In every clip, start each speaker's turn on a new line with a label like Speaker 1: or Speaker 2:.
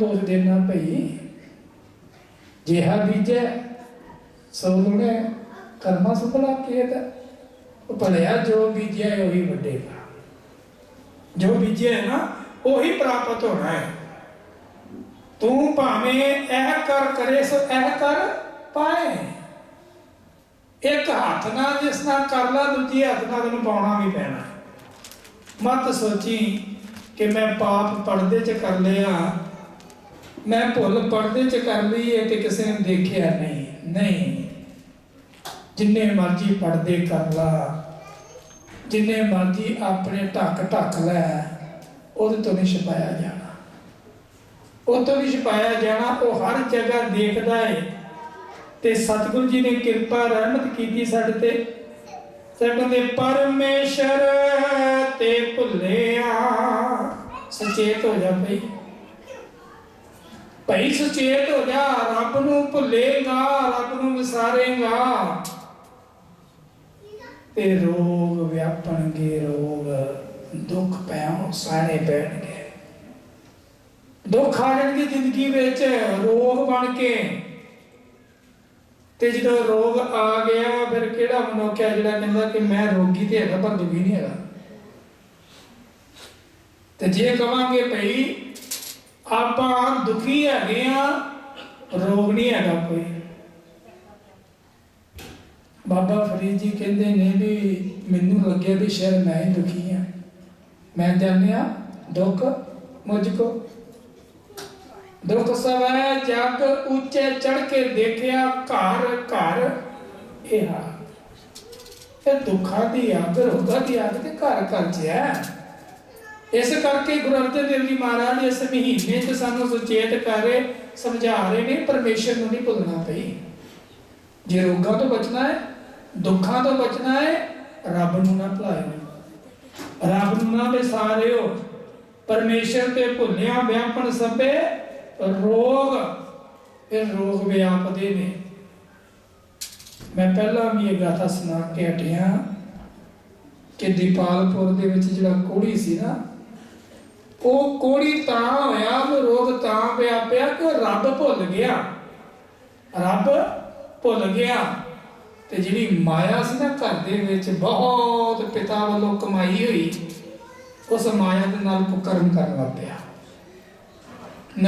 Speaker 1: ਦੋਸ਼ ਦੇਣਾ ਭਈ। ਜਿਹਾ ਬੀਜੈ, ਸੋ ਲੁਣੇ ਕਰਮਾ ਸੁਪਲਾ ਕੀਤ ਭਲਿਆ ਜੋ ਬੀਜਿਆ ਉਹੀ ਵੱਡੇਗਾ ਜੋ ਬੀਜਿਆ ਹੈ ਨਾ, ਉਹੀ ਪ੍ਰਾਪਤ ਹੋਣਾ ਹੈ। ਤੂੰ ਭਾਵੇਂ ਇਹ ਕਰ ਕਰੇ, ਸੋ ਇਹ ਕਰ ਪਾਏ। ਇੱਕ ਹੱਥ ਨਾਲ ਜਿਸ ਨਾਲ ਕਰ ਲਾ, ਦੂਜੀ ਹੱਥ ਨਾਲ ਤੈਨੂੰ ਪਾਉਣਾ ਵੀ ਪੈਣਾ। ਮਤ ਸੋਚੀ ਕਿ ਮੈਂ ਪਾਪ ਪਰਦੇ 'ਚ ਕਰ ਲਿਆ। ਮੈਂ ਭੁੱਲ ਪਰਦੇ 'ਚ ਕਰ ਲਈ ਹੈ ਤੇ ਕਿਸੇ ਨੇ ਦੇਖਿਆ ਨਹੀਂ ਨਹੀਂ। ਜਿੰਨੇ ਮਰਜ਼ੀ ਪਰਦੇ ਕਰ ਲਾ। ਜਿੰਨੇ ਮਰਜ਼ੀ ਆਪਣੇ ਢੱਕ ਢੱਕ ਲੈ, ਉਹਦੇ ਤੋਂ ਨਹੀਂ ਛਪਾਇਆ ਜਾਣਾ। ਉਹ ਤੋਂ ਨਹੀਂ ਛਪਾਇਆ ਜਾਣਾ, ਉਹ ਹਰ ਜਗ੍ਹਾ ਦੇਖਦਾ ਹੈ ਤੇ ਸਤਿਗੁਰੂ ਜੀ ਨੇ ਕਿਰਪਾ ਰਹਿਮਤ ਕੀਤੀ ਸਾਡੇ ਤੇ। ਸਾਡੇ ਪਰਮੇਸ਼ਰ ਤੇ ਭੁੱਲਿਆ ਸੁਚੇਤ ਹੋ ਜਾ ਭਈ। ਭਈ ਸੁਚੇਤ ਹੋ ਜਾ, ਰੱਬ ਨੂੰ ਭੁੱਲੇਗਾ, ਰੱਬ ਨੂੰ ਵਿਸਾਰੇਗਾ। ਤੇ ਰੋਗ ਵਿਆਪਣਗੇ, ਰੋਗ ਦੁੱਖ ਪੈਣ ਸਾਣੇ ਪੈਣਗੇ। ਦੁੱਖ ਆ ਜਾਣਗੇ ਜ਼ਿੰਦਗੀ ਵਿੱਚ, ਰੋਗ ਬਣ ਕੇ। ਤੇ ਜਦੋਂ ਰੋਗ ਆ ਗਿਆ, ਫਿਰ ਕਿਹੜਾ ਮਨੁੱਖ ਹੈ ਜਿਹੜਾ ਕਹਿੰਦਾ ਕਿ ਮੈਂ ਰੋਗੀ ਤੇ ਹੈਗਾ, ਪਰ ਦੁਖੀ ਨਹੀਂ ਹੈਗਾ? ਤੇ ਜੇ ਕਵਾਂਗੇ ਭਈ ਆਪਾਂ ਦੁਖੀ ਹੈਗੇ ਆ, ਰੋਗ ਨਹੀਂ ਹੈਗਾ ਕੋਈ। ਬਾਬਾ ਫਰੀਦ ਜੀ ਕਹਿੰਦੇ ਨੇ ਵੀ ਮੈਨੂੰ ਲੱਗਿਆ ਵੀ ਸ਼ਾਇਦ ਮੈਂ ਹੀ ਦੁਖੀ ਆ। ਮੈਂ ਜਾਣਿਆ, ਦੁੱਖ ਮੁਝ ਕੋ। ਦੁੱਖ ਸਵੈ ਜਗ ਉੱਚੇ ਚੜ ਕੇ ਦੇਖਿਆ, ਘਰ ਘਰ ਇਹ ਆ ਇਹ ਦੁੱਖਾਂ ਦੀ ਅੱਗ ਰੋਗਾਂ ਦੀ ਅੱਗ ਤੇ ਘਰ ਘਰ ਚ ਹੈ। ਇਸ ਕਰਕੇ ਗੁਰੂ ਅਰਜਨ ਦੇਵ ਜੀ ਮਹਾਰਾਜ ਇਸ ਮਹੀਨੇ 'ਚ ਸਾਨੂੰ ਸੁਚੇਤ ਕਰ ਰਹੇ, ਸਮਝਾ ਰਹੇ ਨੇ, ਪਰਮੇਸ਼ਰ ਨੂੰ ਨਹੀਂ ਭੁੱਲਣਾ ਪਈ। ਜੇ ਰੋਗਾਂ ਤੋਂ ਬਚਣਾ ਹੈ, ਦੁੱਖਾਂ ਤੋਂ ਬਚਣਾ ਹੈ, ਰੱਬ ਨੂੰ ਨਾ ਭੁਲਾਇਓ। ਰੱਬ ਨੂੰ ਨਾ ਵਿਸਾਰਿਓ ਪਰਮੇਸ਼ਰ ਤੇ ਭੁੱਲਿਆ, ਵਿਆਪਣ ਸਭੇ ਰੋਗ ਇਹ ਰੋਗ ਵਿਆਪਦੇ ਨੇ। ਮੈਂ ਪਹਿਲਾਂ ਵੀ ਇਹ ਗਾਥਾ ਸੁਣਾ ਕੇ ਹਟਿਆ ਕਿ ਦੀਪਾਲਪੁਰ ਦੇ ਵਿੱਚ ਜਿਹੜਾ ਕੋੜੀ ਸੀ ਨਾ ਉਹ ਕੋੜੀ ਤਾਂ ਹੋਇਆ ਉਹ ਰੋਗ ਤਾਂ ਪਿਆ ਪਿਆ ਕਿ ਉਹ ਰੱਬ ਭੁੱਲ ਗਿਆ। ਰੱਬ ਭੁੱਲ ਗਿਆ ਤੇ ਜਿਹੜੀ ਮਾਇਆ ਸੀ ਨਾ ਘਰ ਦੇ ਵਿੱਚ ਬਹੁਤ ਪਿਤਾ ਵੱਲੋਂ ਕਮਾਈ ਹੋਈ, ਉਸ ਮਾਇਆ ਦੇ ਨਾਲ ਕੁਕਰਮ ਕਰਨ ਲੱਗ ਪਿਆ।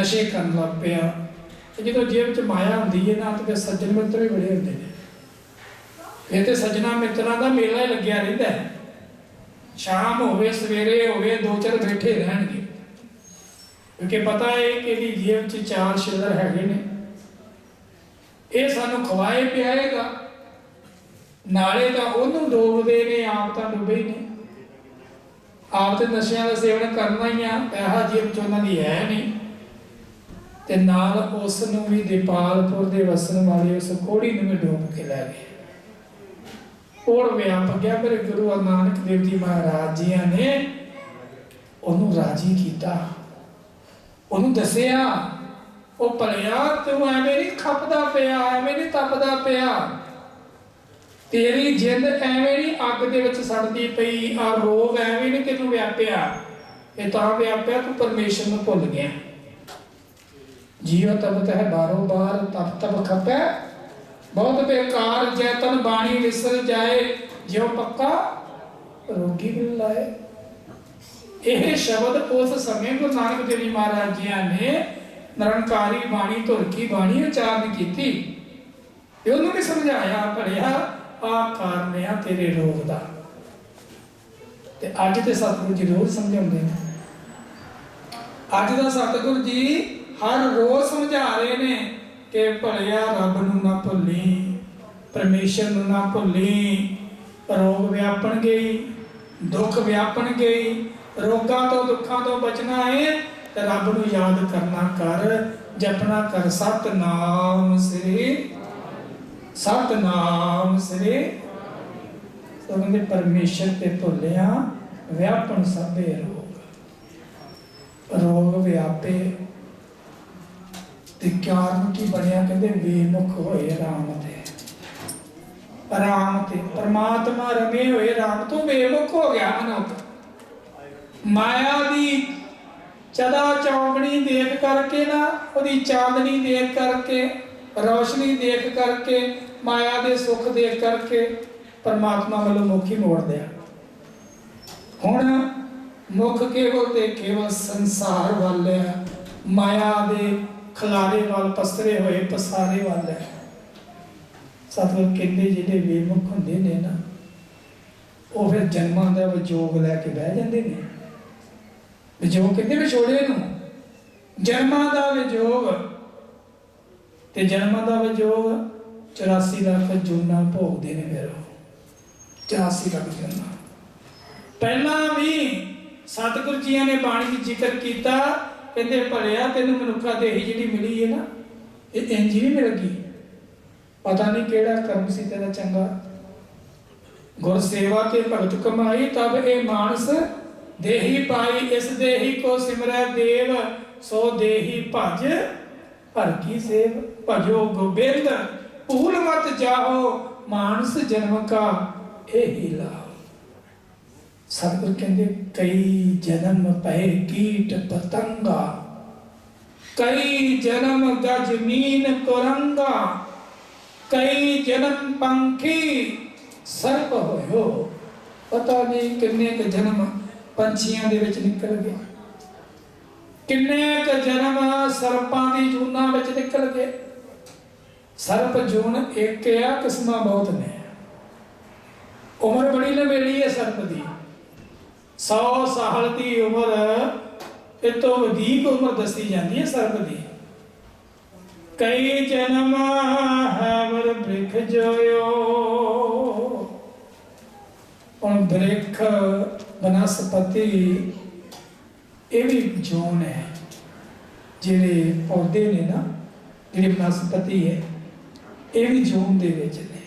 Speaker 1: ਨਸ਼ੇ ਕਰਨ ਲੱਗ ਪਿਆ। ਜਦੋਂ ਜੇਬ 'ਚ ਮਾਇਆ ਹੁੰਦੀ ਹੈ ਨਾ, ਤੇ ਫਿਰ ਸੱਜਣ ਮਿੱਤਰ ਵੀ ਬੜੇ ਹੁੰਦੇ ਨੇ। ਇਹ ਤੇ ਸੱਜਣਾ ਮਿੱਤਰਾਂ ਦਾ ਮੇਲਾ ਹੀ ਲੱਗਿਆ ਰਹਿੰਦਾ ਹੈ। ਸ਼ਾਮ ਹੋਵੇ ਸਵੇਰੇ ਹੋਵੇ ਦੋ ਚਾਰ ਬੈਠੇ ਰਹਿਣਗੇ। ਕਿਉਂਕਿ ਪਤਾ ਹੈ ਕਿ ਇਹਦੀ ਜੇਬ 'ਚ ਚਾਰ ਸ਼ਿਲਰ ਹੈਗੇ ਨੇ। ਇਹ ਸਾਨੂੰ ਖਵਾਏ ਪਿਆਏਗਾ। ਨਾਲੇ ਤਾਂ ਉਹਨੂੰ ਡੋਬਦੇ ਨੇ, ਆਪ ਤਾਂ ਡੁੱਬੇ ਹੀ ਨੇ। ਆਪ ਤੇ ਨਸ਼ਿਆਂ ਦਾ ਸੇਵਨ ਕਰਨਾ ਹੀ ਆ, ਪੈਸਾ ਜੇਬ 'ਚ ਉਹਨਾਂ ਦੀ ਹੈ ਨਹੀਂ। ਤੇ ਨਾਲ ਉਸ ਨੂੰ ਵੀ ਦੀਪਾਲਪੁਰ ਦੇ ਵਸਣ ਵਾਲੇ ਉਸ ਕੋੜੀ ਨੂੰ ਵੀ ਡੋਬ ਕੇ ਲੈ ਗਏ। ਕੋੜ ਵਿਆਪ ਗਿਆ, ਮੇਰੇ ਗੁਰੂ ਨਾਨਕ ਦੇਵ ਜੀ ਮਹਾਰਾਜ ਜੀਆਂ ਨੇ ਉਹਨੂੰ ਰਾਜੀ ਕੀਤਾ। ਉਹਨੂੰ ਦੱਸਿਆ, ਉਹ ਭਲਿਆ, ਤੂੰ ਐਵੇਂ ਨਹੀਂ ਖਪਦਾ ਪਿਆ, ਐਵੇਂ ਨਹੀਂ ਤਪਦਾ ਪਿਆ। ਤੇਰੀ ਜਿੰਦ ਐਵੇਂ ਨਹੀਂ ਅੱਗ ਦੇ ਵਿੱਚ ਸੜਦੀ ਪਈ, ਆ ਰੋਗ ਐਵੇਂ ਨਹੀਂ ਤੈਨੂੰ ਵਿਆਪਿਆ। ਇਹ ਤਾਂ ਵਿਆਪਿਆ ਤੂੰ ਪਰਮੇਸ਼ਰ ਨੂੰ ਭੁੱਲ ਗਿਆ। ਜੀਵ ਤਪਤ ਹੈ ਬਾਰੋ ਬਾਰ, ਤਪ ਤਪ ਖਪੈ ਬਹੁਤ ਬੇਕਾਰ ਜੈਤਨ ਬਾਣੀ ਵਿਸਰ ਜਾਏ, ਜਿਉ ਪੱਕਾ ਰੋਗੀ ਬਿਲ ਲਾਏ। ਇਹ ਸ਼ਬਦ ਉਸ ਸਮੇਂ ਗੁਰੂ ਨਾਨਕ ਦੇਵ ਜੀ ਮਹਾਰਾਜ ਜੀ ਨੇ ਨਿਰੰਕਾਰੀ ਬਾਣੀ ਧੁਰ ਬਾਣੀ ਉਚਾਰਨ ਕੀਤੀ। ਇਹ ਉਹਨੂੰ ਵੀ ਸਮਝਾਇਆ ਪੜਿਆ ਆ ਕਾਰਨ ਆ ਤੇਰੇ ਰੋਗ ਦਾ। ਤੇ ਅੱਜ ਤੇ ਸਤਿਗੁਰੂ ਜੀ ਰੋਜ਼ ਸਮਝਾਉਂਦੇ ਨੇ। ਅੱਜ ਦਾ ਸਤਿਗੁਰੂ ਜੀ ਹਰ ਰੋਜ਼ ਸਮਝਾ ਰਹੇ ਨੇ। ਕਿ ਭਲਿਆ ਰੱਬ ਨੂੰ ਨਾ ਭੁੱਲੀ, ਪਰਮੇਸ਼ਰ ਨੂੰ ਨਾ ਭੁੱਲੀ, ਰੋਗ ਵਿਆਪਣਗੇ ਦੁੱਖ ਵਿਆਪਣਗੇ ਰੋਗਾਂ ਤੋਂ ਦੁੱਖਾਂ ਤੋਂ ਬਚਣਾ ਹੈ ਤੇ ਰੱਬ ਨੂੰ ਯਾਦ ਕਰਨਾ ਕਰ, ਜਪਣਾ ਕਰ। ਸਤਨਾਮ ਸ੍ਰੀ ਸਤਨਾਮ ਸ੍ਰੀ ਸੋ ਕਹਿੰਦੇ ਪਰਮੇਸ਼ਰ ਤੇ ਭੁੱਲਿਆ, ਵਿਆਪਣ ਸਭੇ ਰੋਗ। ਰੋਗ ਵਿਆਪੇ ਤੇ ਕਾਰਨ ਕੀ ਬਣਿਆ ਕਹਿੰਦੇ ਬੇਮੁਖ ਹੋਏ ਰਾਮ ਤੇ। ਰਾਮ ਤੇ, ਪਰਮਾਤਮਾ ਰਮੇ ਹੋਏ ਰਾਮ, ਤੋਂ ਬੇਮੁਖ ਹੋ ਗਿਆ ਮਨੁੱਖ। ਮਾਇਆ ਦੀ ਚਦਾ ਚੌਂਕੜੀ ਦੇਖ ਕਰਕੇ ਨਾ, ਉਹਦੀ ਚਾਂਦਨੀ ਦੇਖ ਕਰਕੇ, ਰੌਸ਼ਨੀ ਦੇਖ ਕਰਕੇ, ਮਾਇਆ ਦੇ ਸੁੱਖ ਦੇਖ ਕਰਕੇ ਪਰਮਾਤਮਾ ਵੱਲੋਂ ਮੁਖੀ ਮੋੜ ਦਿਆ। ਹੁਣ ਮੁਖ ਕੇਵਲ ਤੇ ਕੇਵਲ ਸੰਸਾਰ ਵੱਲ ਹੈ ਮਾਇਆ ਦੇ ਖਲਾਰੇ ਵੱਲ ਪਸਰੇ ਹੋਏ, ਪਸਾਰੇ ਵੱਲ ਹੈ। ਸਤਿਗੁਰ ਕਹਿੰਦੇ ਜਿਹੜੇ ਬੇਮੁਖ ਹੁੰਦੇ ਨੇ ਨਾ, ਉਹ ਫਿਰ ਜਨਮਾਂ ਦਾ ਵਿਜੋਗ ਲੈ ਕੇ ਬਹਿ ਜਾਂਦੇ ਨੇ। ਵਿਜੋਗ ਕਿੰਨੇ ਵਿਛੋੜੇ ਨੂੰ। ਜਨਮਾਂ ਦਾ ਵਿਜੋਗ ਤੇ ਜਨਮਾਂ ਦਾ ਵਿਜੋਗ 84 ਲੱਖ ਜੂਨਾ ਭੋਗਦੇ ਨੇ ਫਿਰ ਉਹ। 84 ਲੱਖ ਜੂਨਾ। ਪਹਿਲਾਂ ਵੀ ਸਤਿਗੁਰੂ ਜੀਆਂ ਨੇ ਬਾਣੀ ਵਿੱਚ ਜ਼ਿਕਰ ਕੀਤਾ ਕਹਿੰਦੇ ਭਲਿਆ, ਤੈਨੂੰ ਮਨੁੱਖਾ ਦੇਹੀ ਜਿਹੜੀ ਮਿਲੀ ਹੈ ਨਾ, ਇਹ ਇੰਜ ਹੀ ਨਹੀਂ ਮਿਲ ਗਈ ਪਤਾ ਨਹੀਂ ਕਿਹੜਾ ਕਰਮ ਸੀ ਤੇਰਾ ਚੰਗਾ। ਗੁਰ ਸੇਵਾ ਤੇ ਭਗਤ ਕਮਾਈ, ਤਬ ਇਹ ਮਾਨਸ ਦੇਹੀ ਪਾਈ, ਇਸ ਦੇਹੀ ਕੋ ਸਿਮਰੈ ਦੇਵ, ਸੋ ਦੇਹੀ ਭਜ ਭਰ ਕੀ ਸੇਵ, ਭਜੋ ਗੋਬਿੰਦ, ਭੂਲ ਮਤ ਜਾਓ ਮਾਨਸ ਜਨਮ ਕਾ, ਇਹੀ ਲਾਭ ਸਤਿਗੁਰ ਕਹਿੰਦੇ ਕਈ ਜਨਮ ਪਏ ਕੀਟ ਪਤੰਗਾ। ਕਈ ਜਨਮ ਗਜ ਮੀਨ ਕਈ ਜਨਮ ਪੰਖੀ ਸਰਪ ਹੋਇਓ। ਪਤਾ ਨਹੀਂ ਕਿੰਨੇ ਕ ਜਨਮ ਪੰਛੀਆਂ ਦੇ ਵਿੱਚ ਨਿਕਲ ਗਏ। ਕਿੰਨੇ ਕ ਜਨਮ ਸਰਪਾਂ ਦੀ ਜੂਨਾਂ ਵਿੱਚ ਨਿਕਲ ਗਏ। ਸਰਪ ਜੂਨ ਇੱਕ ਆ, ਕਿਸਮਾਂ ਬਹੁਤ ਨੇ। ਉਮਰ ਬੜੀ ਲੰਬੇੜੀ ਹੈ ਸਰਪ ਦੀ। 100 ਸਾਲ ਦੀ ਉਮਰ ਇਹ ਤੋਂ ਵਧੇਕ ਉਮਰ ਦੱਸੀ ਜਾਂਦੀ ਹੈ ਸਰਬ ਦੀ। ਕਈ ਜਨਮ ਹੈ ਬ੍ਰਿਖ ਜੋਇਓ। ਹੁਣ ਬ੍ਰਿਖ ਬਨਸਪਤੀ ਇਹ ਵੀ ਜੋਨ ਹੈ, ਜਿਹੜੇ ਪੌਦੇ ਨੇ ਨਾ, ਜਿਹੜੇ ਬਨਸਪਤੀ ਹੈ, ਇਹ ਵੀ ਜੋਨ ਦੇ ਵਿੱਚ ਨੇ।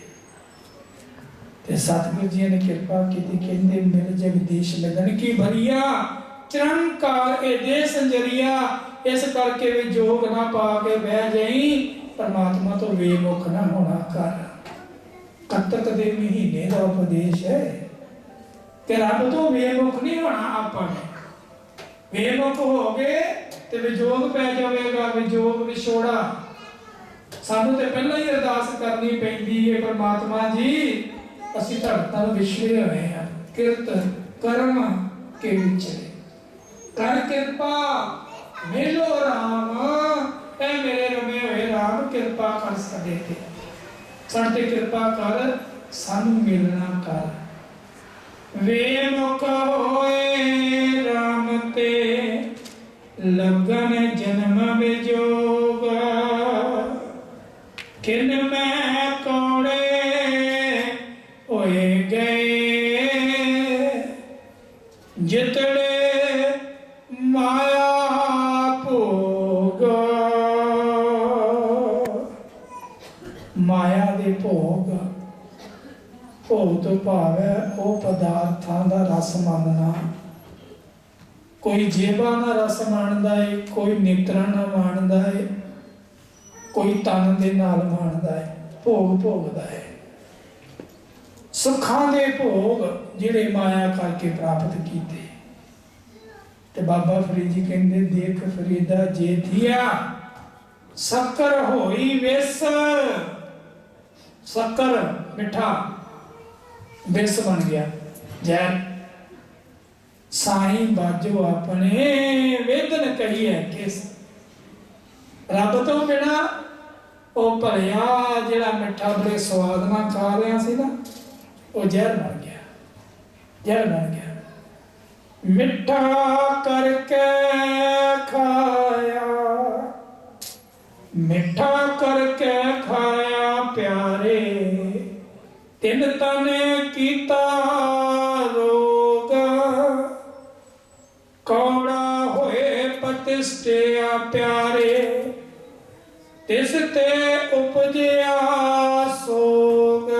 Speaker 1: ਤੇ ਸਤਿਗੁਰੂ ਜੀ ਨੇ ਕਿਰਪਾ ਕੀਤੀ, ਕਹਿੰਦੇ, ਮਿਲ ਜਗਦੀਸ਼ ਲਗਨ ਕੀ ਭਰੀਆ? ਚਰਨਕਾਰ ਇਹ ਦੇ ਸੰਜਰੀਆ। ਇਸ ਕਰਕੇ ਵੀ ਜੋਗ ਨਾ ਪਾ ਕੇ ਬਹਿ ਜਾਈ। ਪਰਮਾਤਮਾ ਤੋਂ ਵੇਮੁਖ ਨਾ ਹੋਣਾ ਕਰ। ਕੱਤਕ ਦੇ ਮਹੀਨੇ ਦਾ ਉਪਦੇਸ਼ ਹੈ। ਤੇ ਰੱਬ ਤੋਂ ਵੇਮੁਖ ਨਹੀਂ ਹੋਣਾ ਆਪਾਂ ਨੇ। ਵੇਮੁਖ ਹੋ ਗਏ ਤੇ ਵਿਜੋਗ ਪੈ ਜਾਵੇਗਾ ਵਿਜੋਗ ਵਿਛੋੜਾ ਸਾਨੂੰ ਤੇ ਪਹਿਲਾਂ ਹੀ ਅਰਦਾਸ ਕਰਨੀ ਪੈਂਦੀ ਹੈ ਪਰਮਾਤਮਾ ਜੀ। ਅਸੀਂ ਤੁਹਾਡੇ ਵਿਛੜੇ ਹੋਏ ਹਾਂ। ਕਿਰਤ, ਕਰਮ ਕੇ ਵਿਚਰੇ। ਕਰ ਕਿਰਪਾ, ਮੇਲੋ ਰਾਮ। ਐ ਮੇਰੇ ਰਮੇ ਹੋਏ ਰਾਮ, ਕਿਰਪਾ ਕਰ ਸਕੇ ਤੇ। ਸਾਡੇ ਕਿਰਪਾ ਕਰ, ਸਾਨੂੰ ਮਿਲਣਾ ਕਰ। ਵੇ ਮੁਖ ਹੋਏ ਰਾਮ ਤੇ ਲਗਨ ਭਾਵ ਹੈ, ਉਹ ਪਦਾਰਥਾਂ ਦਾ ਰਸ ਮੰਨਣਾ। ਕੋਈ ਜੀਵਾਂ ਦਾ ਰਸ ਮੰਨਦਾ ਹੈ ਕੋਈ ਨੇਤਰਾਂ ਨਾਲ ਮੰਨਦਾ ਹੈ ਕੋਈ ਤਨ ਦੇ ਨਾਲ ਮੰਨਦਾ ਹੈ ਭੋਗ ਭੋਗਦਾ ਹੈ ਸੁੱਖਾਂ ਦੇ ਭੋਗ ਜਿਹੜੇ ਮਾਇਆ ਕਰਕੇ ਪ੍ਰਾਪਤ ਕੀਤੇ। ਤੇ ਬਾਬਾ ਫਰੀਦ ਜੀ ਕਹਿੰਦੇ, ਦੇਖ ਫਰੀਦਾ ਜੇ ਥੀਆ, ਸ਼ੱਕਰ ਹੋਈ ਵਿਸ। ਸ਼ੱਕਰ ਮਿੱਠਾ। ਵਿਸ ਬਣ ਗਿਆ। ਜੈ ਸਾਈਂ ਬਾਜੋ ਆਪਣੇ, ਵੇਦਨ ਕਹੀਏ ਕਿਸ। ਰੱਬ ਤੋਂ ਬਿਨਾ ਉਹ ਭਲਿਆ ਜਿਹੜਾ ਮਿੱਠਾ ਬੜੇ ਸਵਾਦ ਨਾਲ ਖਾ ਰਿਹਾ ਸੀ ਨਾ, ਉਹ ਜ਼ਹਿਰ ਬਣ ਗਿਆ। ਜ਼ਹਿਰ ਬਣ ਗਿਆ। ਮਿੱਠਾ ਕਰਕੇ ਖਾਇਆ। ਮਿੱਠਾ ਕਰਕੇ ਖਾਇਆ। ਤਿੰਨ ਤਨੇ ਕੀਤਾ ਰੋਗ। ਕੌੜਾ ਹੋਏ ਪਤਿਸ਼ਟਿਆ ਪਿਆਰੇ, ਤਿਸ ਤੇ ਉਪਜਿਆ ਸੋਗ।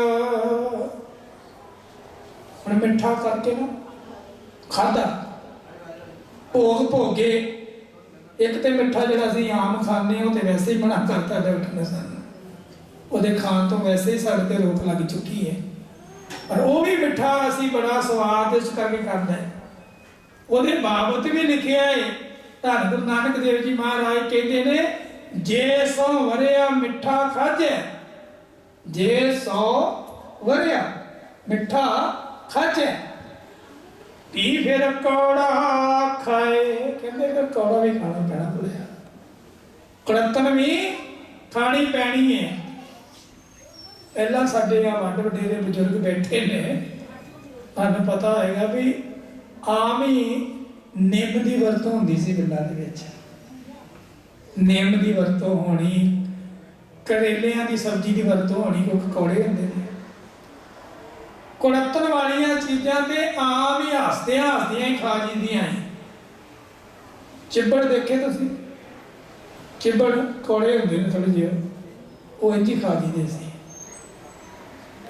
Speaker 1: ਹੁਣ ਮਿੱਠਾ ਕਰਕੇ ਨਾ ਖਾਦਾ ਭੋਗ ਭੋਗੇ। ਇੱਕ ਤੇ ਮਿੱਠਾ ਜਿਹੜਾ ਅਸੀਂ ਆਮ ਖਾਂਦੇ ਹਾਂ, ਉਹ ਤੇ ਵੈਸੇ ਹੀ ਮਨਾ ਕਰਤਾ ਡਾਕਟਰ ਨੇ ਸਾਨੂੰ। ਉਹਦੇ ਖਾਣ ਤੋਂ ਵੈਸੇ ਹੀ ਸਾਡੇ ਤੇ ਰੋਕ ਲੱਗ ਚੁੱਕੀ ਹੈ। ਪਰ ਉਹ ਵੀ ਮਿੱਠਾ ਅਸੀਂ ਬੜਾ ਸਵਾਦ ਇਸ ਕਰਕੇ ਕਰਦਾ ਹੈ। ਉਹਦੇ ਬਾਬਤ ਵੀ ਲਿਖਿਆ ਹੈ, ਧੰਨ ਗੁਰੂ ਨਾਨਕ ਦੇਵ ਜੀ ਮਹਾਰਾਜ ਕਹਿੰਦੇ ਨੇ, ਜੇ ਸੋ ਵਰਿਆ ਮਿੱਠਾ ਖਾਜੇ ਜੇ ਸੋ ਵਰਿਆ ਮਿੱਠਾ ਖਾਜੇ ਪੀ ਫਿਰ ਕੌੜਾ ਖਾਏ। ਕਹਿੰਦੇ ਫਿਰ ਕੌੜਾ ਵੀ ਖਾਣਾ ਪੈਣਾ ਬੋਲਿਆ ਕੜਤਨ ਵੀ ਖਾਣੀ ਪੈਣੀ ਹੈ। ਪਹਿਲਾਂ ਸਾਡੇ ਆ ਵੱਡ ਵਡੇਰੇ ਬਜ਼ੁਰਗ ਬੈਠੇ ਨੇ। ਤੁਹਾਨੂੰ ਪਤਾ ਹੋਏਗਾ ਵੀ ਆਮ ਹੀ ਨਿੰਮ ਦੀ ਵਰਤੋਂ ਹੁੰਦੀ ਸੀ ਪਿੰਡਾਂ ਦੇ ਵਿੱਚ। ਨਿੰਮ ਦੀ ਵਰਤੋਂ ਹੋਣੀ, ਕਰੇਲਿਆਂ ਦੀ ਸਬਜ਼ੀ ਦੀ ਵਰਤੋਂ ਹੋਣੀ ਕੋਈ ਕੌੜੇ ਹੁੰਦੇ ਨੇ। ਕੁੜੱਤਣ ਵਾਲੀਆਂ ਚੀਜ਼ਾਂ ਤੇ ਆਮ ਹੀ ਹੱਸਦੇ ਹੱਸਦੀਆਂ ਹੀ ਖਾ ਜਾਂਦੀਆਂ ਐ ਚਿੱਬੜ ਦੇਖੇ ਤੁਸੀਂ? ਚਿੱਬੜ ਕੌੜੇ ਹੁੰਦੇ ਨੇ ਥੋੜੇ ਜਿਹੇ। ਉਹ ਇੰਝ ਹੀ ਖਾ ਜਾਂਦੇ ਸੀ।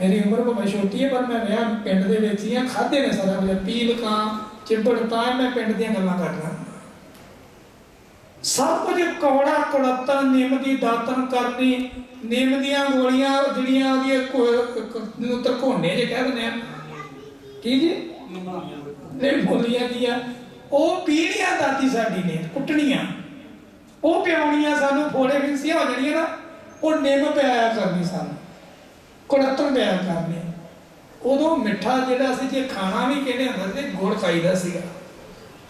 Speaker 1: ਮੇਰੀ ਉਮਰ ਭਾਵੇਂ ਛੋਟੀ ਹੈ, ਪਰ ਮੈਂ ਵਿਆਹ ਪਿੰਡ ਦੇ ਵਿੱਚ ਹੀ ਆ ਖਾਦੇ ਨੇ ਸਾਰਾ ਕੁਝ, ਪੀਲ ਕਾਂ ਚਿੱਬੜ ਤਾਂ ਮੈਂ ਪਿੰਡ ਦੀਆਂ ਗੱਲਾਂ ਕਰਦਾ। ਸਭ ਕੁਝ ਕੌੜਾ ਕੁੜਤਨ ਨਿੰਮ ਦੀ ਦਾਤਨ ਕਰਨੀ, ਨਿੰਮ ਦੀਆਂ ਗੋਲੀਆਂ ਜਿਹੜੀਆਂ ਉਹਦੀਆਂ ਤਰਕੋਨੇ ਜੇ ਕਹਿ ਦਿੰਦੇ ਆ। ਕੀ ਜੀ? ਨਿੰਮ ਗੋਲੀਆਂ ਦੀਆਂ ਉਹ ਪੀੜੀਆਂ ਦਾਤੀ ਸਾਡੀ ਨੇ, ਕੁੱਟਣੀਆਂ। ਉਹ ਪਿਆਉਣੀਆਂ ਸਾਨੂੰ, ਫੋੜੇ ਫਿੰਸੀਆਂ ਹੋ ਜਾਣੀਆਂ ਨਾ, ਉਹ ਨਿੰਮ ਪਿਆਇਆ ਕਰਨੀ ਸਾਨੂੰ। ਕੁੜੱਤਣ ਪਿਆਇਆ ਕਰਨੇ। ਉਦੋਂ ਮਿੱਠਾ ਜਿਹੜਾ ਸੀ, ਜੇ ਖਾਣਾ ਵੀ ਕਹਿੰਦੇ ਹੁੰਦੇ ਸੀ, ਗੁੜ ਖਾਈਦਾ ਸੀਗਾ।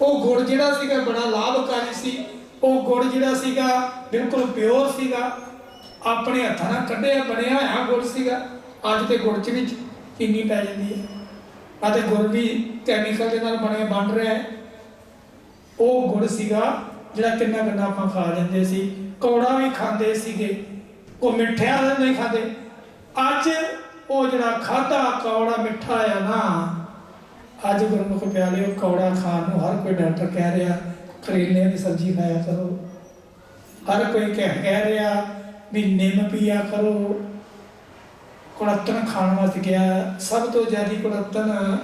Speaker 1: ਉਹ ਗੁੜ ਜਿਹੜਾ ਸੀਗਾ, ਬੜਾ ਲਾਭਕਾਰੀ ਸੀ। ਉਹ ਗੁੜ ਜਿਹੜਾ ਸੀਗਾ, ਬਿਲਕੁਲ ਪਿਓਰ ਸੀਗਾ। ਆਪਣੇ ਹੱਥਾਂ ਨਾਲ ਕੱਢਿਆ, ਬਣਿਆ ਹੋਇਆ ਗੁੜ ਸੀਗਾ। ਅੱਜ ਤੇ ਗੁੜ ਚ ਵੀ ਚੀਨੀ ਪੈ ਜਾਂਦੀ ਹੈ। ਅਤੇ ਗੁੜ ਵੀ ਕੈਮੀਕਲ ਦੇ ਨਾਲ ਬਣਿਆ ਬਣ ਰਿਹਾ ਹੈ। ਉਹ ਗੁੜ ਸੀਗਾ, ਜਿਹੜਾ ਕਿੰਨਾ ਕਿੰਨਾ ਆਪਾਂ ਖਾ ਲੈਂਦੇ ਸੀ। ਕੌੜਾ ਵੀ ਖਾਂਦੇ ਸੀਗੇ। ਉਹ ਮਿੱਠਿਆ ਨਹੀਂ ਖਾਂਦੇ। ਅੱਜ ਉਹ ਜਿਹੜਾ ਖਾਦਾ ਕੌੜਾ ਮਿੱਠਾ ਆ ਨਾ, ਅੱਜ ਗੁਰਮੁਖ ਪਿਆਲੇ ਉਹ ਕੌੜਾ ਖਾਣ ਨੂੰ ਹਰ ਕੋਈ ਡਾਕਟਰ ਕਹਿ ਰਿਹਾ ਕਰੇਲਿਆਂ ਦੀ ਸਬਜ਼ੀ ਖਾਇਆ ਕਰੋ। ਹਰ ਕੋਈ ਕਹਿ ਕਹਿ ਰਿਹਾ ਵੀ ਨਿੰਮ ਪੀਆ ਕਰੋ। ਕੁੜਤਨ ਖਾਣ ਵਾਸਤੇ ਗਿਆ ਸਭ ਤੋਂ ਜ਼ਿਆਦਾ ਕੁੜਤਨ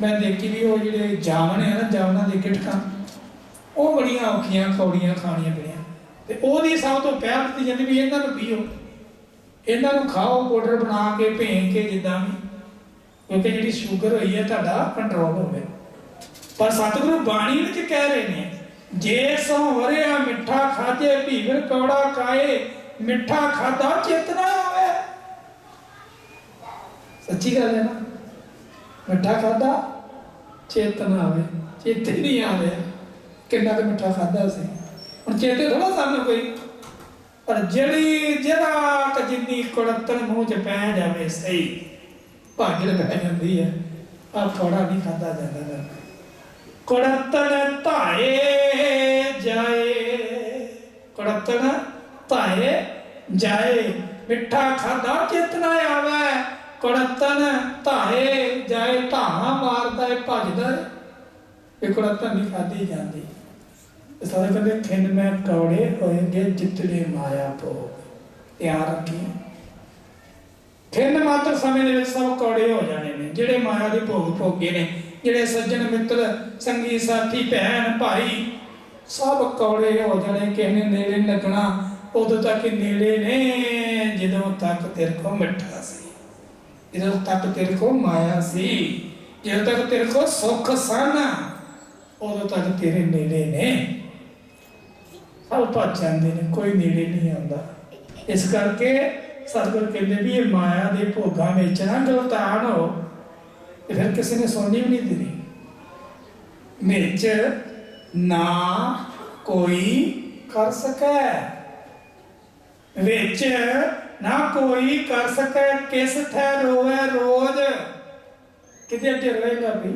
Speaker 1: ਮੈਂ ਦੇਖੀ ਵੀ ਉਹ ਜਿਹੜੇ ਜਾਮਣ ਹੈ ਨਾ ਜਾਮਨਾਂ ਦੇ ਗਿਟਕਾਂ ਉਹ ਬੜੀਆਂ ਔਖੀਆਂ ਕੌੜੀਆਂ ਖਾਣੀਆਂ ਪਈਆਂ ਤੇ ਉਹਦੀ ਸਭ ਤੋਂ ਪਹਿਲ ਦਿੱਤੀ ਜਾਂਦੀ ਵੀ ਇਹਨਾਂ ਨੂੰ ਪੀਓ। ਇਹਨਾਂ ਨੂੰ ਖਾਓ ਪਾਊਡਰ ਬਣਾ ਕੇ ਭੇਂ ਕੇ ਜਿੱਦਾਂ ਵੀ। ਕਿਉਂਕਿ ਜਿਹੜੀ ਸ਼ੂਗਰ ਹੋਈ ਹੈ, ਤੁਹਾਡਾ ਕੰਟਰੋਲ ਹੋਵੇ ਪਰ ਸਤਿਗੁਰੂ ਬਾਣੀ ਵਿੱਚ ਕਹਿ ਰਹੇ ਨੇ, ਜੇ ਸੋ ਵਰਿਆ, ਮਿੱਠਾ ਖਾਜੇ ਭੀਵਰ ਕੌੜਾ ਕਾਏ ਮਿੱਠਾ ਖਾਦਾ ਚੇਤਨਾ ਆਵੇ ਸੱਚੀ ਗੱਲ ਹੈ ਨਾ? ਮਿੱਠਾ ਖਾਦਾ ਚੇਤਨਾ ਆਵੇ ਚੇਤੇ ਨਹੀਂ ਆ ਰਿਹਾ ਕਿੰਨਾ ਕੁ ਮਿੱਠਾ ਖਾਦਾ ਸੀ ਹੁਣ ਚੇਤੇ ਥੋੜਾ ਸਾਨੂੰ ਕੋਈ ਪਰ ਜਿਹੜੀ ਜਿਹੜਾ ਕ ਜਿੰਨੀ ਕੁੜਤਨ ਮੂੰਹ ਚ ਪੈ ਜਾਵੇ ਸਹੀ ਭਾਗੜ ਪੈ ਜਾਂਦੀ ਹੈ ਆ ਥੋੜਾ ਨਹੀਂ ਖਾਦਾ ਜਾਂਦਾ ਗਾ। ਕੁੜਤਨ ਧਾਏ ਜਾਏ ਕੁੜਤਨ ਧਾਏ ਜਾਏ, ਮਿੱਠਾ ਖਾਦਾ ਚੇਤਨਾ ਆਵੇ। ਕੁੜਤਨ ਧਾਏ ਜਾਏ, ਧਾਹਾਂ ਮਾਰਦਾ ਏ, ਭਜਦਾ ਏ। ਇਹ ਕੁੜਤਨ ਨਹੀਂ ਖਾਦੀ ਜਾਂਦੀ। ਸਾਰੇ ਕਹਿੰਦੇ ਖਿੰਨ ਮੈਂ ਕੌੜੇ ਹੋਏਗੇ ਜਿਤਨੇ ਮਾਇਆ ਭੋਗ ਧਿਆਨ ਰੱਖੀ ਖਿੰਨ ਮਾਤਰ ਸਮੇਂ ਦੇ ਵਿੱਚ ਸਭ ਕੌੜੇ ਹੋ ਜਾਣੇ ਨੇ ਜਿਹੜੇ ਮਾਇਆ ਦੇ ਭੋਗ ਭੋਗੇ ਨੇ ਜਿਹੜੇ ਸੱਜਣ ਮਿੱਤਰ ਸੰਗੀ ਸਾਥੀ ਭੈਣ ਭਾਈ ਸਭ ਕੌੜੇ ਹੋ ਜਾਣੇ ਕਿਸੇ ਨੇ ਨੇੜੇ ਲੱਗਣਾ ਉਦੋਂ ਤੱਕ ਨੇੜੇ ਨੇ ਜਦੋਂ ਤੱਕ ਤੇਰੇ ਕੋ ਮਿੱਠਾ ਸੀ ਜਦੋਂ ਤੱਕ ਤੇਰੇ ਕੋ ਮਾਇਆ ਸੀ ਜਦੋਂ ਤੱਕ ਤੇਰੇ ਕੋ ਸੁੱਖ ਸਨ ਉਦੋਂ ਤੱਕ ਤੇਰੇ ਨੇੜੇ ਨੇ ਸਭ ਭੱਜ ਜਾਂਦੇ ਨੇ, ਕੋਈ ਨੇੜੇ ਨਹੀਂ ਆਉਂਦਾ। ਇਸ ਕਰਕੇ ਸਤਿਗੁਰ ਕਹਿੰਦੇ ਵੀ ਇਹ ਮਾਇਆ ਦੇ ਭੋਗਾਂ ਵਿੱਚ ਨਾ ਗਲਤਾਨ ਹੋ, ਤੇ ਫਿਰ ਕਿਸੇ ਨੇ ਸੁਣਨੀ ਵੀ ਨਹੀਂ ਦੇਣੀ। ਵਿੱਚ ਨਾ ਕੋਈ ਕਰ ਸਕੈ। ਵਿੱਚ ਨਾ ਕੋਈ ਕਰ ਸਕੈ, ਕਿਸ ਥੈ ਰੋਵੇ ਰੋਜ਼। ਕਿਤੇ ਅੱਗੇ ਰਹੇਗਾ ਵੀ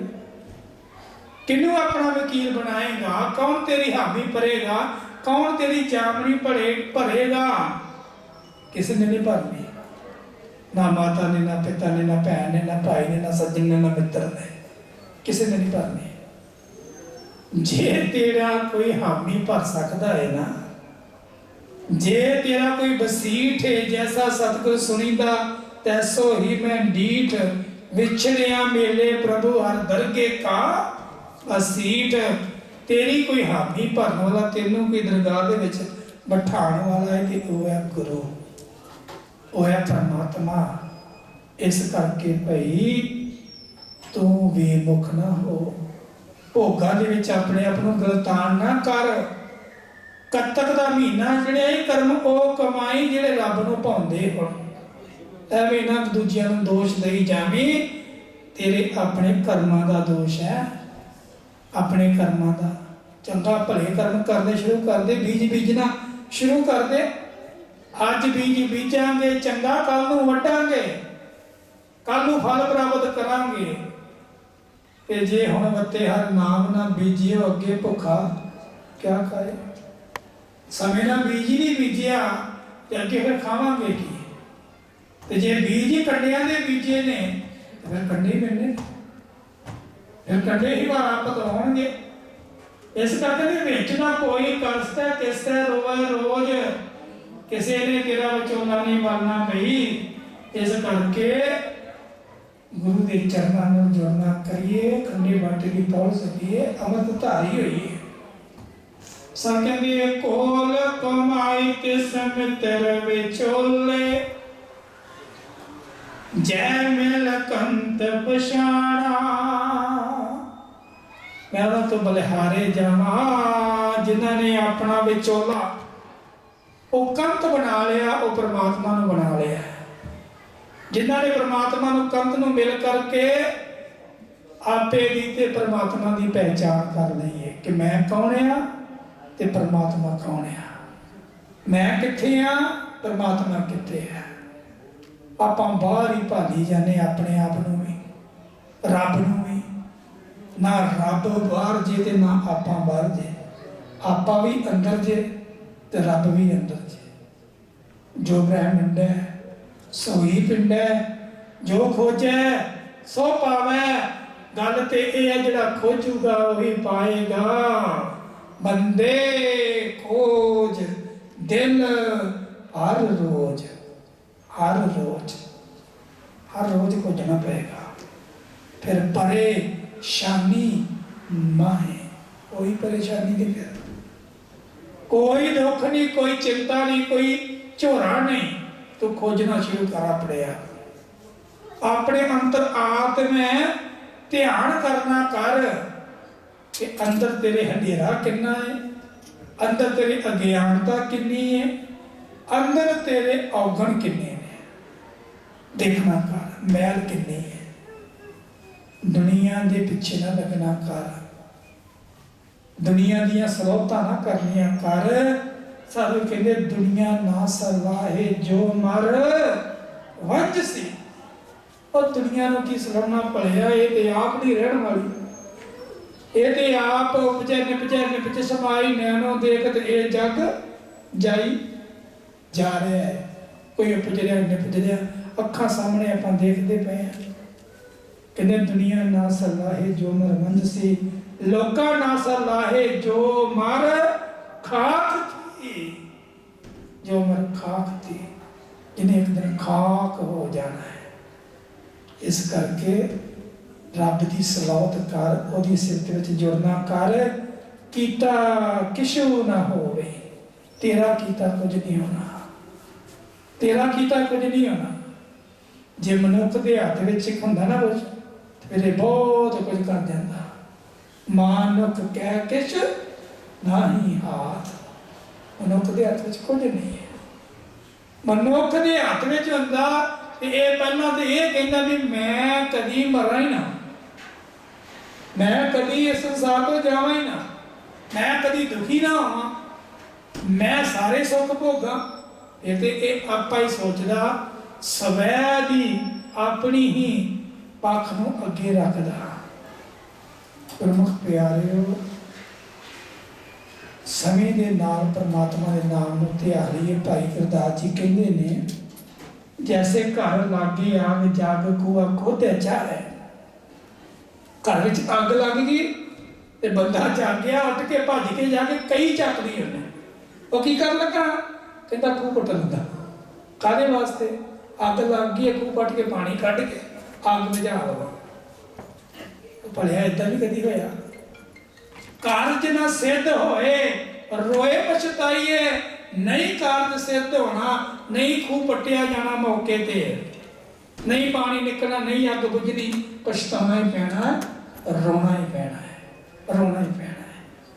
Speaker 1: ਕਿਨੂੰ ਆਪਣਾ ਵਕੀਲ ਬਣਾਏਗਾ? ਕੌਣ ਤੇਰੀ ਹਾਮੀ ਭਰੇਗਾ? ਕੌਣ ਤੇਰੀ ਜਾਮਣੀ ਭਰੇ, ਭਰੇਗਾ? ਕਿਸੇ ਨੇ ਨਹੀਂ ਭਰਨੀ। ਨਾ ਮਾਤਾ ਨੇ, ਨਾ ਪਿਤਾ ਨੇ, ਨਾ ਭੈਣ ਨੇ, ਨਾ ਭਾਈ ਨੇ, ਨਾ ਸੱਜਣ ਨੇ, ਨਾ ਮਿੱਤਰ ਨੇ। ਕਿਸੇ ਨੇ ਨਹੀਂ ਭਰਨੀ। ਜੇ ਤੇਰਾ ਕੋਈ ਹਾਮੀ ਭਰ ਸਕਦਾ ਹੈ ਨਾ, ਜੇ ਤੇਰਾ ਕੋਈ ਬਸੀਠ ਹੈ ਜੈਸਾ ਸਤਿਗੁਰ ਸੁਣੀਦਾ, ਤੈਸੋ ਹੀ ਮੈਂ ਡੀਠ ਵਿਛੜਿਆ ਮੇਲੇ ਪ੍ਰਭੂ ਹਰ ਦਰਗੇ ਕਾ ਬਸੀਠ ਤੇਰੀ ਕੋਈ ਹਾਮੀ ਭਰਨ ਵਾਲਾ, ਤੈਨੂੰ ਕੋਈ ਦਰਗਾਹ ਦੇ ਵਿੱਚ ਬਿਠਾਉਣ ਵਾਲਾ ਹੈ ਕਿ ਉਹ ਹੈ ਗੁਰੂ, ਉਹ ਹੈ ਪਰਮਾਤਮਾ। ਇਸ ਕਰਕੇ ਭਈ ਤੂੰ ਵੀ ਮੁਖ ਨਾ ਹੋ। ਭੋਗਾਂ ਦੇ ਵਿੱਚ ਆਪਣੇ ਆਪ ਨੂੰ ਗਲਤਾਨ ਨਾ ਕਰ। ਕੱਤਕ ਦਾ ਮਹੀਨਾ ਜਿਹੜੇ ਇਹ ਕਰਮ, ਉਹ ਕਮਾਈ ਜਿਹੜੇ ਰੱਬ ਨੂੰ ਪਾਉਂਦੇ ਹੋਣ। ਐਵੇਂ ਨਾ ਦੂਜਿਆਂ ਨੂੰ ਦੋਸ਼ ਦੇਈ ਜਾਵੀਂ। ਤੇਰੇ ਆਪਣੇ ਕਰਮਾਂ ਦਾ ਦੋਸ਼ ਹੈ। ਆਪਣੇ ਕਰਮਾਂ ਦਾ ਚੰਗਾ ਭਲੇ ਕਰਮ ਕਰਨੇ ਸ਼ੁਰੂ ਕਰਦੇ, ਬੀਜ ਬੀਜਣਾ ਸ਼ੁਰੂ ਕਰਦੇ। ਅੱਜ ਬੀਜ ਬੀਜਾਂਗੇ, ਚੰਗਾ ਕੱਲ ਨੂੰ ਵੱਢਾਂਗੇ ਕੱਲ ਨੂੰ ਫਲ ਪ੍ਰਾਪਤ ਕਰਾਂਗੇ। ਤੇ ਜੇ ਹੁਣ ਬੱਤੇ ਹਰ ਨਾਮ ਨਾ ਬੀਜਿਓ, ਅੱਗੇ ਭੁੱਖਾ ਕਿਆ ਖਾਏ? ਸਮੇਂ ਨਾਲ ਬੀਜ ਹੀ ਨਹੀਂ ਬੀਜਿਆ, ਤੇ ਅੱਗੇ ਫਿਰ ਖਾਵਾਂਗੇ ਕੀ? ਤੇ ਜੇ ਬੀਜ ਹੀ ਕੰਡਿਆਂ ਦੇ ਬੀਜੇ ਨੇ, ਤੇ ਫਿਰ ਕੰਡੇ ਹੀ ਮਿਲਣੇ ਨੇ। ਫਿਰ ਕੰਡੇ ਹੀ ਵਾਰ ਪਤਾਉਣਗੇ ਇਸ ਕਰਕੇ ਵੀ ਵਿੱਚ ਨਾ ਕੋਈ ਕਰਸਤਾ ਕਿਸਤਾ ਰੋਵੇ ਰੋਜ਼ ਕਿਸੇ ਨੇ ਤੇਰਾ ਵਿਚੋਲਾ ਨਹੀਂ ਬਣਨਾ ਭਈ ਇਸ ਕਰਕੇ ਗੁਰੂ ਦੇ ਚਰਨਾਂ ਨੂੰ ਜੋੜਨਾ ਕਰੀਏ ਖੰਡੇ ਬਾਟੇ ਦੀ ਪੌਲ ਸਕੀਏ ਅਮਰਤ ਧਾਰੀ ਹੋਈਏ ਸਭ ਕਹਿੰਦੇ ਕੋਲ ਕਮਾਈ ਕਿਸ ਮਿੱਤਰ ਵਿਚੋਲੇ ਜੈ ਮਿਲ ਕੰਤ ਪਛਾਣਾ ਮੈਂ ਉਹਨਾਂ ਤੋਂ ਬਲਿਹਾਰੇ ਜਾਵਾਂ। ਜਿਨ੍ਹਾਂ ਨੇ ਆਪਣਾ ਵਿਚੋਲਾ ਉਹ ਕੰਤ ਬਣਾ ਲਿਆ, ਉਹ ਪ੍ਰਮਾਤਮਾ ਨੂੰ ਬਣਾ ਲਿਆ। ਜਿਨ੍ਹਾਂ ਨੇ ਪ੍ਰਮਾਤਮਾ ਨੂੰ ਕੰਤ ਨੂੰ ਮਿਲ ਕਰਕੇ ਆਪੇ ਦੀ ਤੇ ਪ੍ਰਮਾਤਮਾ ਦੀ ਪਹਿਚਾਣ ਕਰ ਲਈ ਹੈ ਕਿ ਮੈਂ ਕੌਣ ਆ ਤੇ ਪ੍ਰਮਾਤਮਾ ਕੌਣ ਆ। ਮੈਂ ਕਿੱਥੇ ਆ, ਪ੍ਰਮਾਤਮਾ ਕਿੱਥੇ ਆ ਆਪਾਂ ਬਾਹਰ ਹੀ ਭਾਲੀ ਜਾਂਦੇ ਆਪਣੇ ਆਪ ਨੂੰ ਵੀ, ਰੱਬ ਨੂੰ ਵੀ। ਨਾ ਰੱਬ ਬਾਹਰ ਜੇ ਤੇ ਨਾ ਆਪਾਂ ਬਾਹਰ ਜੇ। ਆਪਾਂ ਵੀ ਅੰਦਰ ਜੇ ਤੇ ਰੱਬ ਵੀ ਅੰਦਰ ਜੇ। ਜੋ ਬ੍ਰਹਮੰਡ ਹੈ ਸੋਈ ਪਿੰਡ। ਹੈ ਜੋ ਖੋਜੈ, ਸੋ ਪਾਵੈ। ਗੱਲ ਤੇ ਇਹ ਹੈ ਜਿਹੜਾ ਖੋਜੂਗਾ, ਉਹੀ ਪਾਏਗਾ। ਬੰਦੇ ਖੋਜ ਦਿਨ ਹਰ ਰੋਜ਼ ਹਰ ਰੋਜ਼। ਹਰ ਰੋਜ਼ ਖੋਜਣਾ ਪਏਗਾ। ਫਿਰ ਪਰੇ ਪਰੇਸ਼ਾਨੀ ਮਾਹੇ ਕੋਈ ਪਰੇਸ਼ਾਨੀ ਨਹੀਂ ਫਿਰ ਕੋਈ ਦੁੱਖ ਨਹੀਂ, ਕੋਈ ਚਿੰਤਾ ਨਹੀਂ, ਕੋਈ ਝੋਰਾ ਨਹੀਂ। ਤੂੰ ਖੋਜਣਾ ਸ਼ੁਰੂ ਕਰ ਆਪਣੇ ਆਪ ਆਪਣੇ ਅੰਤਰ ਆਤਮੈ ਧਿਆਨ ਕਰਨਾ ਕਰ ਕਿ ਅੰਦਰ ਤੇਰੇ ਹਨੇਰਾ ਕਿੰਨਾ ਹੈ, ਅੰਦਰ ਤੇਰੀ ਅਗਿਆਨਤਾ ਕਿੰਨੀ ਹੈ, ਅੰਦਰ ਤੇਰੇ ਔਗਣ ਕਿੰਨੇ ਨੇ। ਦੇਖਣਾ ਕਰ, ਮੈਲ ਕਿੰਨੀ ਹੈ। ਦੁਨੀਆ ਦੇ ਪਿੱਛੇ ਨਾ ਲੱਗਣਾ ਕਰ। ਦੁਨੀਆ ਦੀਆਂ ਸਲੋਤਾਂ ਨਾ ਕਰਨੀਆਂ ਕਰ। ਸਾਧੂ ਕਹਿੰਦੇ, ਦੁਨੀਆ ਨਾ ਸਲਾਹੇ ਜੋ ਮਰ, ਵੰਜ ਸੀ। ਉਹ ਦੁਨੀਆ ਨੂੰ ਕੀ ਸਲਾਹਣਾ ਭਲਿਆ? ਇਹ ਤੇ ਆਪ ਨਹੀਂ ਰਹਿਣ ਵਾਲੀ। ਇਹ ਤੇ ਆਪ ਉਪਜੈ ਨਿਪਜੈ ਨਿਪਜ ਸਮਾਈ ਨੈਣੋ ਦੇਖਤ ਇਹ ਜਗ ਜਾਈ ਜਾ ਰਿਹਾ ਹੈ। ਕੋਈ ਉਪਜ ਰਿਹਾ ਅੱਖਾਂ ਸਾਹਮਣੇ ਆਪਾਂ ਦੇਖਦੇ ਪਏ ਹਾਂ। ਕਹਿੰਦੇ ਦੁਨੀਆ ਨਾ ਸਲਾਹੇ ਜੋ ਮਰ ਵੰਜ ਸੀ, ਲੋਕਾਂ ਨਾ ਸਲਾਹੇ ਜੋ ਮਰ ਖਾਕ ਥੀ। ਜੋ ਮਰ ਖਾਕ ਥੀ ਜਿਹਨੇ ਇੱਕ ਦਿਨ ਖਾਕ ਹੋ ਜਾਣਾ ਹੈ। ਇਸ ਕਰਕੇ ਰੱਬ ਦੀ ਸਲਾਹਤ ਕਰ, ਉਹਦੀ ਸਿਫਤ ਵਿੱਚ ਜੁੜਨਾ ਕਰ, ਕੀਤਾ ਕਿਛੂ ਨਾ ਹੋਵੇ। ਤੇਰਾ ਕੀਤਾ ਕੁਝ ਨਹੀਂ ਹੋਣਾ। ਤੇਰਾ ਕੀਤਾ ਕੁਝ ਨਹੀਂ ਹੋਣਾ। ਜੇ ਮਨੁੱਖ ਦੇ ਹੱਥ ਵਿੱਚ ਇੱਕ ਹੁੰਦਾ ਨਾ ਕੁਝ ਤੇ ਬਹੁਤ ਕੁਝ ਕਰ ਜਾਂਦਾ ਮਾਨੁਖ ਕਹਿ ਕਿਛ ਨਹੀਂ ਹਾਥ। ਮਨੁੱਖ ਦੇ ਹੱਥ ਵਿੱਚ ਕੁਝ ਨਹੀਂ ਹੈ। ਮਨੁੱਖ ਦੇ ਹੱਥ ਵਿੱਚ ਹੁੰਦਾ ਤੇ ਇਹ ਪਹਿਲਾਂ ਤੇ ਇਹ ਕਹਿੰਦਾ ਵੀ ਮੈਂ ਕਦੀ ਮਰਾਂ ਹੀ ਨਾ। ਮੈਂ ਕਦੀ ਇਸ ਸੰਸਾਰ ਤੋਂ ਜਾਵਾਂ ਹੀ ਨਾ। ਮੈਂ ਕਦੀ ਦੁਖੀ ਨਾ ਹੋਵਾਂ। ਮੈਂ ਸਾਰੇ ਸੁੱਖ ਭੋਗਾਂ। ਇਹ ਤੇ ਇਹ ਆਪਾਂ ਹੀ ਸੋਚਦਾ, ਸਵੈ ਦੀ ਆਪਣੀ ਹੀ ਪੱਖ ਨੂੰ ਅੱਗੇ ਰੱਖਦਾ ਪ੍ਰਮੁਖ ਪਿਆਰਿਓ, ਸਮੇਂ ਦੇ ਨਾਲ ਪਰਮਾਤਮਾ ਦੇ ਨਾਮ ਨੂੰ ਧਿਆਰੀਏ ਭਾਈ ਗੁਰਦਾਸ ਜੀ ਕਹਿੰਦੇ ਨੇ, ਜੈਸੇ ਘਰ ਲਾਗੇ ਆਗ ਜਾਗ ਕੂਆ ਖੋਤੇ ਚਾਹੇ ਘਰ ਵਿੱਚ ਅੱਗ ਲੱਗ ਗਈ ਤੇ ਬੰਦਾ ਜਾਗਿਆ ਉੱਠ ਕੇ ਭੱਜ ਕੇ ਜਾ ਕੇ ਕਈ ਚੱਕ ਉਹਨੇ। ਉਹ ਕੀ ਕਰਨ ਲੱਗਾ? ਕਹਿੰਦਾ ਖੂਹ ਪੁੱਟ ਲੱਗਾ। ਕਾਦੇ ਵਾਸਤੇ? ਅੱਗ ਲੱਗ ਗਈ, ਖੂਹ ਪੱਟ ਕੇ ਪਾਣੀ ਕੱਢ ਕੇ। ਅੱਗ ਬੁਝਾ ਲਵਾ ਭਲਿਆ ਇਦਾਂ ਵੀ ਕਦੀ ਹੋਇਆ? ਕਾਰਜ ਨਾ ਸਿੱਧ ਹੋਏ, ਰੋਏ ਪਛਤਾਈਏ, ਨਹੀਂ ਕਾਰਜ ਸਿੱਧ ਹੋਣਾ, ਨਹੀਂ ਖੂਹ ਪੱਟਿਆ ਜਾਣਾ ਮੌਕੇ ਤੇ। ਨਹੀਂ ਪਾਣੀ ਨਿਕਲਣਾ, ਨਹੀਂ ਅੱਗ ਬੁਝਣੀ, ਪਛਤਾਉਣਾ ਹੀ ਪੈਣਾ, ਰੋਣਾ ਹੀ ਪੈਣਾ ਹੈ, ਰੋਣਾ ਹੀ ਪੈਣਾ।